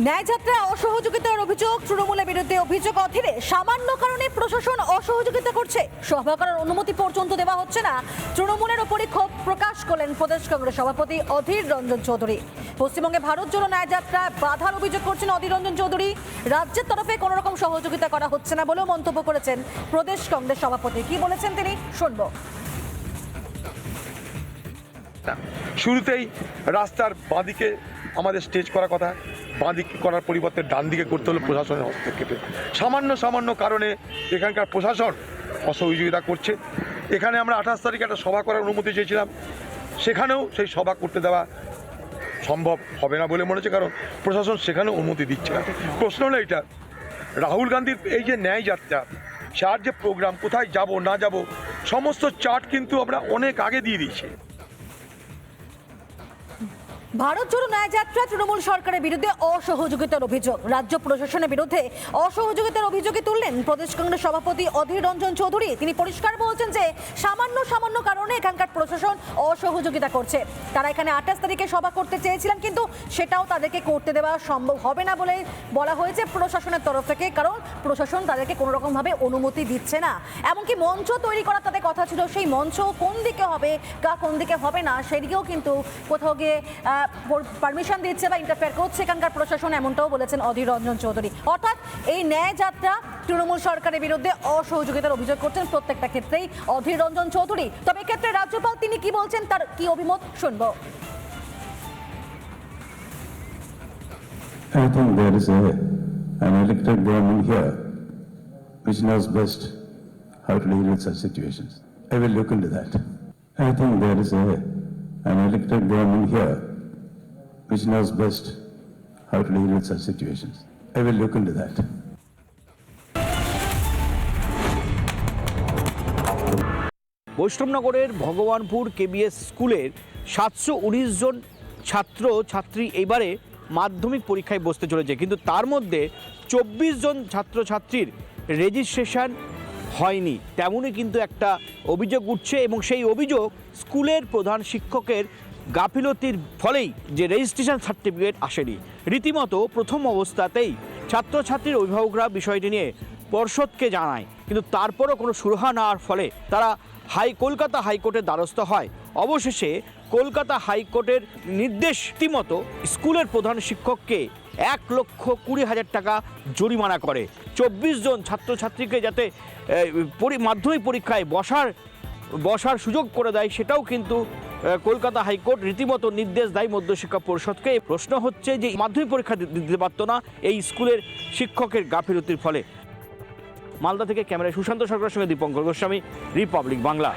ন্যায়যাত্রায় অসহযোগিতার অভিযোগ, তৃণমূলের বিরুদ্ধে অভিযোগ অধীরে সামান্য কারণে প্রশাসন অসহযোগিতা করছে। সভা করার অনুমতি পর্যন্ত দেওয়া হচ্ছে না। তৃণমূলের ওপরই ক্ষোভ প্রকাশ করলেন প্রদেশ কংগ্রেস সভাপতি অধীর রঞ্জন চৌধুরী। পশ্চিমবঙ্গে ভারত জোড়ো ন্যায়যাত্রায় বাধার অভিযোগ করছেন অধীর রঞ্জন চৌধুরী। রাজ্যের তরফে কোনো রকম সহযোগিতা করা হচ্ছে না বলেও মন্তব্য করেছেন প্রদেশ কংগ্রেস সভাপতি। কি বলেছেন তিনি? শুনব। শুরুতেই রাস্তার বাঁদিকে আমাদের স্টেজ করার কথা। বাঁদিক করার পরিবর্তে ডান দিকে করতে হলো প্রশাসনের হস্তক্ষেপে। সামান্য সামান্য কারণে এখানকার প্রশাসন অসহযোগিতা করছে। এখানে আমরা আঠাশ তারিখে একটা সভা করার অনুমতি চেয়েছিলাম। সেখানেও সেই সভা করতে দেওয়া সম্ভব হবে না বলে মনে হচ্ছে, কারণ প্রশাসন সেখানেও অনুমতি দিচ্ছে না। প্রশ্ন হলো এটা রাহুল গান্ধীর এই যে ন্যায় যাত্রা চার যে প্রোগ্রাম, কোথায় যাব, না যাব, সমস্ত চার্ট কিন্তু আমরা অনেক আগে দিয়ে দিয়েছি। ভারত জোড়ো ন্যায়যাত্রা তৃণমূল সরকারের বিরুদ্ধে অসহযোগিতার অভিযোগ। রাজ্য প্রশাসনের বিরুদ্ধে অসহযোগিতার অভিযোগে তুললেন প্রদেশ কংগ্রেস সভাপতি অধীর রঞ্জন চৌধুরী। তিনি পরিষ্কার বলছেন যে, সামান্য সামান্য কারণে এখানকার প্রশাসন অসহযোগিতা করছে। তারা এখানে আঠাশ তারিখে সভা করতে চেয়েছিলেন, কিন্তু সেটাও তাদেরকে করতে দেওয়া সম্ভব হবে না বলে বলা হয়েছে প্রশাসনের তরফ থেকে, কারণ প্রশাসন তাদেরকে কোনো রকমভাবে অনুমতি দিচ্ছে না। এমনকি মঞ্চ তৈরি করার তাদের কথা ছিল, সেই মঞ্চ কোন দিকে হবে, কা কোন দিকে হবে না, সেদিকেও কিন্তু কোথাও গিয়ে পারমিশন দিচ্ছে বা ইন্টারফেয়ার করছে এখানকার প্রশাসন এমনটাও বলেছেন অধীর রঞ্জন চৌধুরী। অর্থাৎ এই ন্যায় যাত্রা তৃণমূল সরকারের বিরুদ্ধে অসহযোগিতার অভিযোগ করছেন প্রত্যেকটা ক্ষেত্রেই অধীর রঞ্জন চৌধুরী। তবে এক্ষেত্রে রাজ্যপাল তিনি কি বলছেন তার কি অভিমত শুনব? I think there. Is a, an elected government here. Which knows best how to deal with such situations. I will look into that. I think there. Is a, an elected government here. Which knows best how to deal with such situations. I will look into that. বৈষ্ণবনগরের Bhagabanpur KBS স্কুলের সাতশো উনিশ জন ছাত্র, ছাত্রী এবারে মাধ্যমিক পরীক্ষায় বসতে চলেছে কিন্তু তার মধ্যে চব্বিশ জন ছাত্রছাত্রীর রেজিস্ট্রেশন হয়নি তেমনই কিন্তু একটা অভিযোগ উঠছে এবং সেই অভিযোগ স্কুলের প্রধান শিক্ষকের গাফিলতির ফলেই যে রেজিস্ট্রেশন সার্টিফিকেট আসেনি। রীতিমতো প্রথম অবস্থাতেই ছাত্রছাত্রীর অভিভাবকরা বিষয়টি নিয়ে পর্ষদকে জানায়। কিন্তু তারপরও কোনো সুরাহা না ফলে তারা হাই, কলকাতা হাইকোর্টের দ্বারস্থ হয়। অবশেষে কলকাতা হাইকোর্টের নির্দেশ মতো স্কুলের প্রধান শিক্ষককে এক লক্ষ কুড়ি হাজার টাকা জরিমানা করে। চব্বিশ জন ছাত্রছাত্রীকে যাতে মাধ্যমিক পরীক্ষায় বসার বসার সুযোগ করে দেয়, সেটাও কিন্তু কলকাতা হাইকোর্ট রীতিমতো নির্দেশ দেয় মধ্যশিক্ষা পরিষদকে। প্রশ্ন হচ্ছে যে, মাধ্যমিক পরীক্ষা দিতে পারত না এই স্কুলের শিক্ষকের গাফিলতির ফলে। মালদা থেকে ক্যামেরায় সুশান্ত সরকারের সঙ্গে দীপঙ্কর গোস্বামী, রিপাবলিক বাংলা।